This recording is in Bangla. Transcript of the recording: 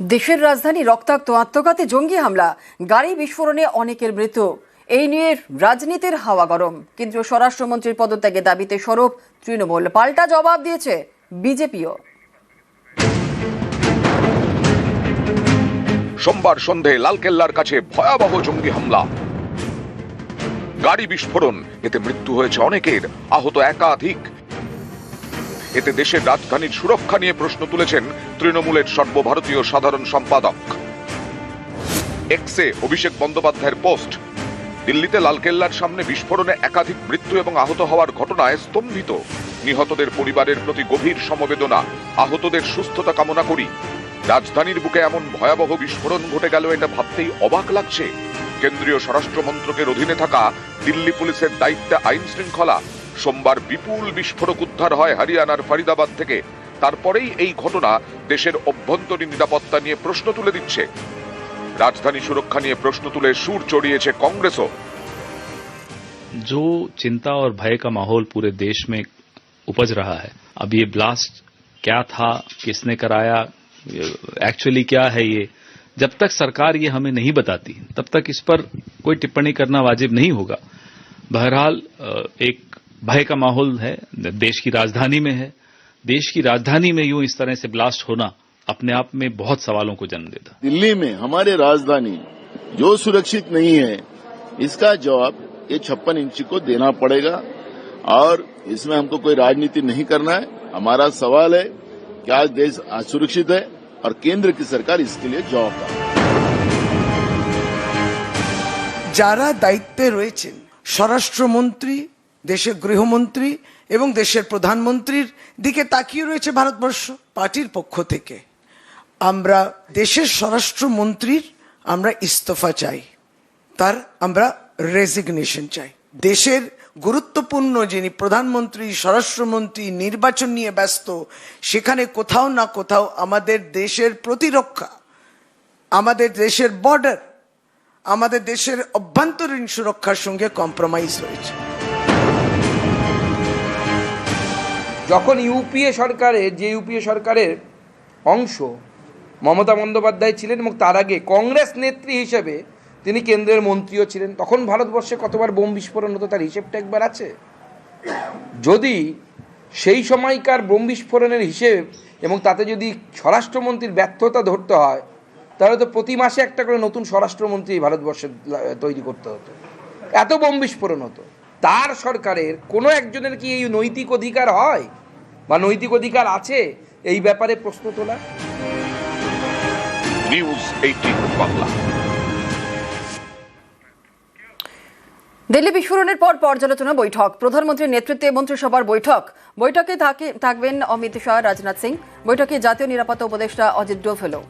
দেশের রাজধানী রক্তাক্ত আত্মঘাতী জঙ্গি হামলা, গাড়ি বিস্ফোরণে অনেকের মৃত্যু। এই নিয়ে রাজনীতির হাওয়া গরম। কেন্দ্রীয় স্বরাষ্ট্রমন্ত্রীর পদত্যাগের দাবিতে সরব তৃণমূল পাল্টা জবাব দিয়েছে বিজেপিও। সোমবার সন্ধে লালকেল্লার কাছে ভয়াবহ জঙ্গি হামলা। গাড়ি বিস্ফোরণ। এতে মৃত্যু হয়েছে অনেকের। আহত একাধিক। এতে দেশের রাজধানীর সুরক্ষা নিয়ে প্রশ্ন তুলেছেন তৃণমূলের সর্বভারতীয় সাধারণ সম্পাদক। এক্সে অভিষেক বন্দ্যোপাধ্যায়ের পোস্ট। দিল্লিতে লালকেল্লার সামনে বিস্ফোরণে একাধিক মৃত্যু এবং আহত হওয়ার ঘটনায় স্তম্ভিত। নিহতদের পরিবারের প্রতি গভীর সমবেদনা। আহতদের সুস্থতা কামনা করি। রাজধানীর বুকে এমন ভয়াবহ বিস্ফোরণ ঘটে গেল এটা ভাবতেই অবাক লাগছে। কেন্দ্রীয় স্বরাষ্ট্র মন্ত্রকের অধীনে থাকা দিল্লি পুলিশের দায়িত্বে আইন শৃঙ্খলা সোমবার বিপুল বিস্ফোরক উদ্ধার হয় হরিয়ানার ফরিদাবাদ থেকে তারপরেই এই ঘটনা দেশের অভ্যন্তরীণ নিরাপত্তা নিয়ে প্রশ্ন তুলে দিচ্ছে রাজধানী সুরক্ষা নিয়ে প্রশ্ন তুলে সুর চড়িয়েছে কংগ্রেসও जो चिंता और भय का माहौल पूरे देश में उपज रहा है अब ये ब्लास्ट क्या था किसने कराया एक्चुअली क्या है ये जब तक सरकार ये हमें नहीं बताती तब तक इस पर कोई टिप्पणी करना वाजिब नहीं होगा बहरहाल अ, एक भय का माहौल है देश की राजधानी में है देश की राजधानी में यूं इस तरह से ब्लास्ट होना अपने आप में बहुत सवालों को जन्म देता दिल्ली में हमारे राजधानी जो सुरक्षित नहीं है इसका जवाब ये छप्पन इंची को देना पड़ेगा और इसमें हमको कोई राजनीति नहीं करना है हमारा सवाल है कि आज देश असुरक्षित है और केंद्र की सरकार इसके लिए जवाबदार है যারা দায়িত্বে রয়েছেন স্বরাষ্ট্রমন্ত্রী দেশের গৃহমন্ত্রী এবং দেশের প্রধানমন্ত্রীর দিকে তাকিয়ে রয়েছে ভারতবর্ষ পার্টির পক্ষ থেকে। আমরা দেশের স্বরাষ্ট্রমন্ত্রীর আমরা ইস্তফা চাই, তার আমরা রেজিগনেশন চাই। দেশের গুরুত্বপূর্ণ যিনি প্রধানমন্ত্রী, স্বরাষ্ট্রমন্ত্রী, নির্বাচন নিয়ে ব্যস্ত, সেখানে কোথাও না কোথাও আমাদের দেশের প্রতিরক্ষা, আমাদের দেশের বর্ডার আমাদের দেশের অভ্যন্তরীণ সুরক্ষার সঙ্গে কম্প্রোমাইজ রয়েছে। যখন ইউপিএ সরকারের, যে ইউপিএ সরকারের অংশ মমতা বন্দ্যোপাধ্যায় ছিলেন এবং তার আগে কংগ্রেস নেত্রী হিসেবে তিনি কেন্দ্রের মন্ত্রীও ছিলেন, তখন ভারতবর্ষে কতবার বোম বিস্ফোরণ হতো তার হিসেবটা একবার আছে? যদি সেই সময়কার বোম বিস্ফোরণের হিসেব এবং তাতে যদি স্বরাষ্ট্রমন্ত্রীর ব্যর্থতা ধরতে হয়, তাহলে তো প্রতি মাসে একটা করে নতুন স্বরাষ্ট্রমন্ত্রী ভারতবর্ষে তৈরি করতে হতো। এত বোম বিস্ফোরণ হতো। তার সরকারের কোনো একজনের কি এই নৈতিক অধিকার হয়? বা নৈতিক অধিকার আছে? এই ব্যাপারে প্রশ্ন তোলা। নিউজ এইটিন বাংলা দিল্লি বিস্ফোরণের পর পর্যালোচনা বৈঠক। প্রধানমন্ত্রীর নেতৃত্বে মন্ত্রিসভার বৈঠক। বৈঠকে থাকে- থাকবেন অমিত শাহ রাজনাথ সিং। বৈঠকে জাতীয় নিরাপত্তা উপদেষ্টা অজিত ডোভেলও।